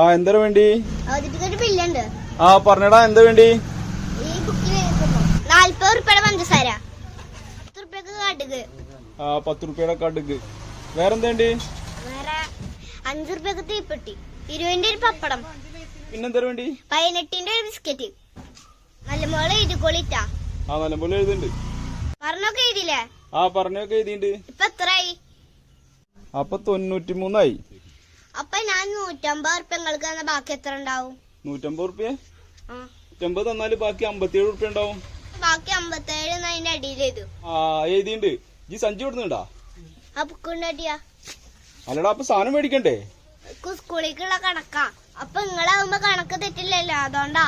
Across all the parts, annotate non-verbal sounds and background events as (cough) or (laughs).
ആ എന്താ വേണ്ടി? ആ പറഞ്ഞടാ എന്താ വേണ്ടി? നാല്പത് പഞ്ചസാര. കടുക്. ആ പത്ത് റുപ്യയുടെ കടുക്. വേറെന്താ വേണ്ടി? വേറെ അഞ്ചു റുപ്യക്ക് തീപ്പെട്ടി. ഇരുപതിന്റെ ഒരു പപ്പടം. പിന്നെന്താ വേണ്ടി? പതിനെട്ടിന്റെ ഒരു ബിസ്ക്കറ്റ്. നല്ല മോളെ എഴുതിക്കൊള്ളിട്ടാ ആ നല്ലപോലെ എഴുതുന്നുണ്ട് പറഞ്ഞൊക്കെ എഴുതില്ലേ ആ പറഞ്ഞൊക്കെ എഴുതിണ്ട് ഇപ്പൊ എത്രയായി? അപ്പൊ തൊണ്ണൂറ്റി മൂന്നായി അപ്പൊ ഞാൻ നൂറ്റമ്പത് റുപ്യ നിങ്ങൾക്ക് തന്ന ബാക്കി എത്ര ഉണ്ടാവും? നൂറ്റമ്പത് റുപ്യ ആ. നൂറ്റമ്പത് തന്നാൽ ബാക്കി അമ്പത്തിയേഴ് റുപ്യ ഉണ്ടാവും. ബാക്കി അമ്പത്തേഴ് അതിന്റെ അടിയിൽ എഴുതു ആ എഴുതിണ്ട് ഈ സഞ്ചി കൊടുക്കുന്നുണ്ടാ ആ അല്ലടാ അപ്പൊ സാധനം മേടിക്കണ്ടേ? സ്കൂളിലേക്കുള്ള കണക്കാ. അപ്പൊ നിങ്ങളാവുമ്പോ കണക്ക് തെറ്റില്ലല്ലോ അതുകൊണ്ടാ.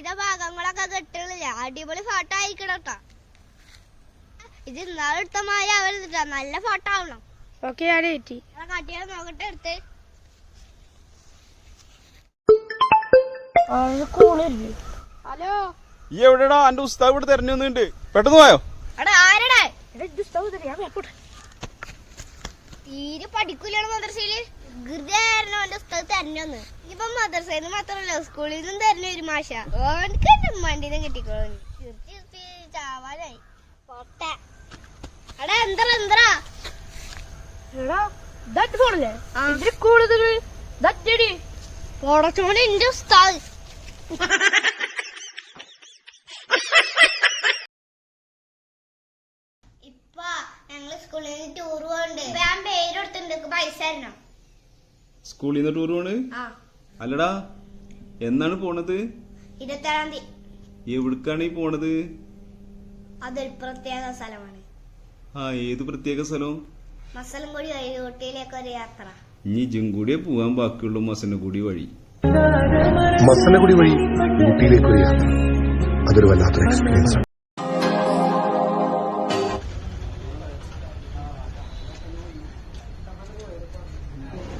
ബാക്കിയുടെ ഭാഗങ്ങളൊക്കെ കെട്ടുകളില്ല അടിപൊളി ഫോട്ടോ ആയിരിക്കണം ഇത് ഇന്നാളെടുത്ത അവർ ആവരുതിട്ടാ നല്ല ഫോട്ടോ ആവണം. ഓക്കെ ഞാൻ ഏറ്റി കാട്ടിയാൽ നോക്കട്ടെ എടുത്ത്. ഹലോ? ഈ എവിടെടാ? എന്റെ ഉസ്താവ് ഇവിടെ തെരഞ്ഞു പെട്ടെന്ന് പോയോ? എടാ തരാം ഞാൻ തീരെ പഠിക്കൂലാണ് മദ്രസയിൽ? ഗൃഹായിരുന്നു അവന്റെ പുസ്തകം തരഞ്ഞൊന്ന് ഇപ്പൊ മദ്രസയിൽ നിന്ന് മാത്രമല്ല സ്കൂളിൽ നിന്നും തരണ ഒരു മാഷ. ഓനക്ക് എന്റെ ഉമ്മാണ്ടിനെ കിട്ടിക്കോളൂ. ചാവാനായി. പൊട്ട. അടാ എന്താ എന്താ കൂടുതൽ പൊടച്ചോണ്ട് എന്റെ ഉസ്താദ്. സ്കൂളിൽ നിന്ന് ടൂർ പോകണ്ട്? ഞാൻ പേരെടുത്തിട്ടുണ്ട് പൈസ തരണം. സ്കൂളിൽ നിന്ന് ടൂർ പോണ്? ആ. അല്ലടാ എന്നാണ് പോണത്? ഇരുപത്തേഴാം തീയതി എവിടേക്കാണ് ഈ പോണത്? അതൊരു പ്രത്യേക സ്ഥലമാണ്. ആ ഏത് പ്രത്യേക സ്ഥലം? മസലംകുടി വഴി ഊട്ടിയിലേക്ക് ഒരു യാത്ര. ഇനി ജിങ്കുടിയെ പോവാൻ ബാക്കിയുള്ള മസനഗുടി വഴി. മസനഗുടി വഴി ഊട്ടിയിലേക്ക് ഒരു യാത്ര. അതൊരു വല്ലാത്തൊരു എക്സ്പീരിയൻസ്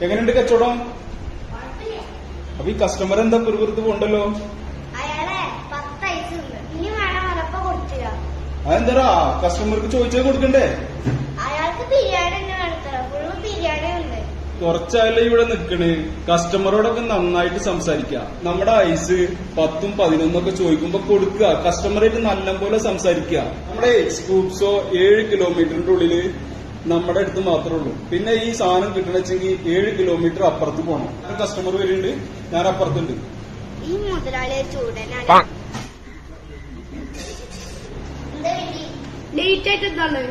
എങ്ങനെയുണ്ട് കച്ചവടം? അപ്പൊ ഈ കസ്റ്റമർ എന്താ പെറുപുറത്ത് പോണ്ടല്ലോ? അതെന്താ കസ്റ്റമർക്ക് ചോദിച്ചാൽ കൊടുക്കണ്ടേ? കുറച്ചായാലും ഇവിടെ നിക്കണ്. കസ്റ്റമറോടൊക്കെ നന്നായിട്ട് സംസാരിക്കുക നമ്മുടെ ഐസ് പത്തും പതിനൊന്നും ഒക്കെ ചോദിക്കുമ്പോ കൊടുക്കുക കസ്റ്റമറായിട്ട് നല്ല പോലെ സംസാരിക്കുക നമ്മുടെ സ്കൂപ്സോ ഏഴ് കിലോമീറ്ററിന്റെ ഉള്ളിൽ നമ്മുടെ അടുത്ത് മാത്രമേ ഉള്ളൂ. പിന്നെ ഈ സാധനം കിട്ടണമെങ്കിൽ ഏഴ് കിലോമീറ്റർ അപ്പുറത്ത് പോകണം കസ്റ്റമർ വരുന്നുണ്ട്. ഞാൻ അപ്പുറത്തുണ്ട്. ഈ മുതലാളി ഒരു ചൂടനാണ് എന്താ വേണ്ടി ലേറ്റ് ആയിട്ട് എന്താണ്?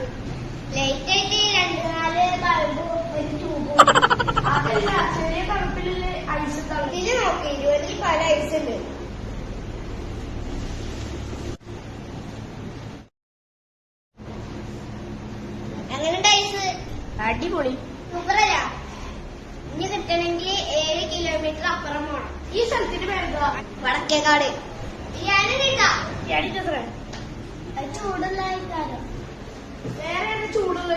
ലേറ്റ് ആയിട്ട് രണ്ട് നാല് ബൾബ് ഒരു ട്യൂബും (laughs) അതല്ല ചെറിയ തണുപ്പിലുള്ള ഐസ് നോക്കി ഇരുപതിൽ പല ഐസ് ഉണ്ട് എങ്ങനെയുണ്ട് ഐസ് അടിപൊളി. ഇനി കിട്ടണമെങ്കിൽ ഏഴ് കിലോമീറ്റർ അപ്പുറം പോണം. ഈ സ്ഥലത്തിന്റെ പേരെന്താ വടക്കേക്കാട്. അടിച്ചത്ര ചൂടുള്ള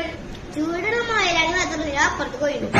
ചൂടുള്ള മായ മാത്രം അപ്പുറത്ത് പോയിരുന്നു